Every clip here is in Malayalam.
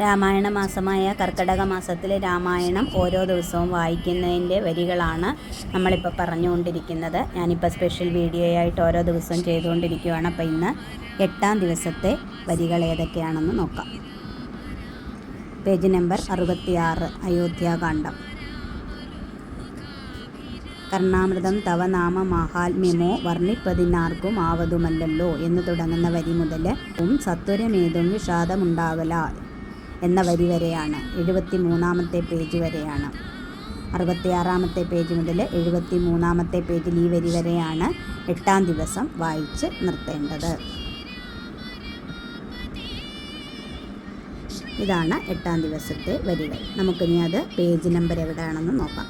രാമായണ മാസമായ കർക്കിടക മാസത്തിലെ രാമായണം ഓരോ ദിവസവും വായിക്കുന്നതിന്റെ വരികളാണ് നമ്മളിപ്പോൾ പറഞ്ഞുകൊണ്ടിരിക്കുന്നത്. ഞാനിപ്പോൾ സ്പെഷ്യൽ വീഡിയോ ആയിട്ട് ഓരോ ദിവസവും ചെയ്തുകൊണ്ടിരിക്കുകയാണ് അപ്പോൾ ഇന്ന് എട്ടാം ദിവസത്തെ വരികൾ ഏതൊക്കെയാണെന്ന് നോക്കാം. പേജ് നമ്പർ അറുപത്തിയാറ് അയോധ്യാകാന്ഡം. കർണാമൃതം തവ നാമ മാഹാത്മ്യമോ വർണിപ്പതിനാർക്കും ആവതുമല്ലല്ലോ എന്ന് തുടങ്ങുന്ന വരി മുതൽ സത്വരമേതും വിഷാദമുണ്ടാകല എന്ന വരി വരെയാണ്. എഴുപത്തി മൂന്നാമത്തെ പേജ് വരെയാണ്. അറുപത്തിയാറാമത്തെ പേജ് മുതൽ എഴുപത്തി മൂന്നാമത്തെ പേജിൽ ഈ വരി വരെയാണ് എട്ടാം ദിവസം വായിച്ച് നിർത്തേണ്ടത്. ഇതാണ് എട്ടാം ദിവസത്തെ വരികൾ. നമുക്കിനി അത് പേജ് നമ്പർ എവിടെയാണെന്ന് നോക്കാം.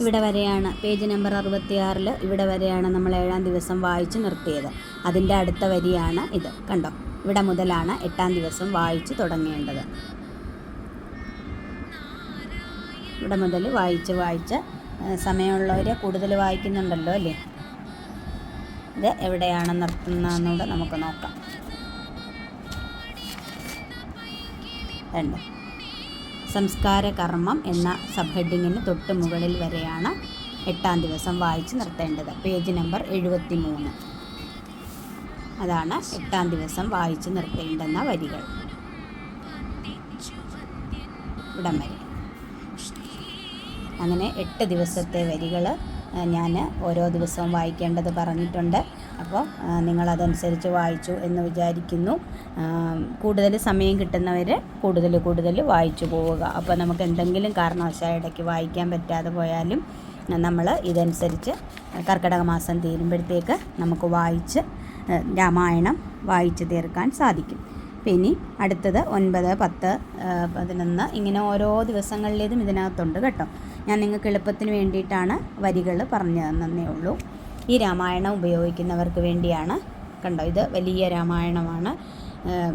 ഇവിടെ വരെയാണ്. പേജ് നമ്പർ അറുപത്തിയാറിൽ ഇവിടെ വരെയാണ് നമ്മൾ ഏഴാം ദിവസം വായിച്ച് നിർത്തിയത്. അതിന്റെ അടുത്ത വരിയാണ് ഇത്. കണ്ടോ? ഇവിടെ മുതലാണ് എട്ടാം ദിവസം വായിച്ചു തുടങ്ങേണ്ടത്. ഇവിടെ മുതൽ വായിച്ച് വായിച്ച് സമയമുള്ളവർ കൂടുതൽ വായിക്കുന്നുണ്ടല്ലോ അല്ലേ? ഇത് എവിടെയാണ് നിർത്തുന്നതെന്നൂടെ നമുക്ക് നോക്കാം. രണ്ട്. സംസ്കാര കർമ്മം എന്ന സബ് ഹെഡിങ്ങിന് തൊട്ട് മുകളിൽ വരെയാണ് എട്ടാം ദിവസം വായിച്ച് നിർത്തേണ്ടത്. പേജ് നമ്പർ എഴുപത്തി മൂന്ന് അതാണ് എട്ടാം ദിവസം വായിച്ചു നിർത്തേണ്ടുന്ന വരികൾ. ഇവിടം അങ്ങനെ എട്ട് ദിവസത്തെ വരികൾ ഞാൻ ഓരോ ദിവസവും വായിക്കേണ്ടത് പറഞ്ഞിട്ടുണ്ട്. അപ്പോൾ നിങ്ങളതനുസരിച്ച് വായിച്ചു എന്ന് വിചാരിക്കുന്നു. കൂടുതൽ സമയം കിട്ടുന്നവർ കൂടുതൽ കൂടുതൽ വായിച്ചു പോവുക. അപ്പോൾ നമുക്ക് എന്തെങ്കിലും കാരണവശാൽ ഇടയ്ക്ക് വായിക്കാൻ പറ്റാതെ പോയാലും നമ്മൾ ഇതനുസരിച്ച് കർക്കിടക മാസം തീരുമ്പോഴത്തേക്ക് നമുക്ക് വായിച്ച് രാമായണം വായിച്ചു തീർക്കാൻ സാധിക്കും. പിന്നെ അടുത്തത് ഒൻപത് പത്ത് പതിനൊന്ന് ഇങ്ങനെ ഓരോ ദിവസങ്ങളിലേതും ഇതിനകത്തുണ്ട് കേട്ടോ. ഞാൻ നിങ്ങൾക്ക് എളുപ്പത്തിന് വേണ്ടിയിട്ടാണ് വരികൾ പറഞ്ഞു തന്നേ ഉള്ളൂ. ഈ രാമായണം ഉപയോഗിക്കുന്നവർക്ക് വേണ്ടിയാണ് കണ്ടോ ഇത് വലിയ രാമായണമാണ്.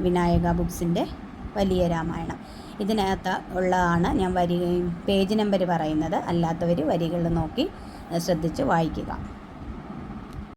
വിനായക ബുക്സിന്റെ വലിയ രാമായണം. ഇതിനകത്ത് ഉള്ളതാണ് ഞാൻ വരി പേജ് നമ്പർ പറയുന്നത്. അല്ലാത്തവർ വരികൾ നോക്കി ശ്രദ്ധിച്ച് വായിക്കുക.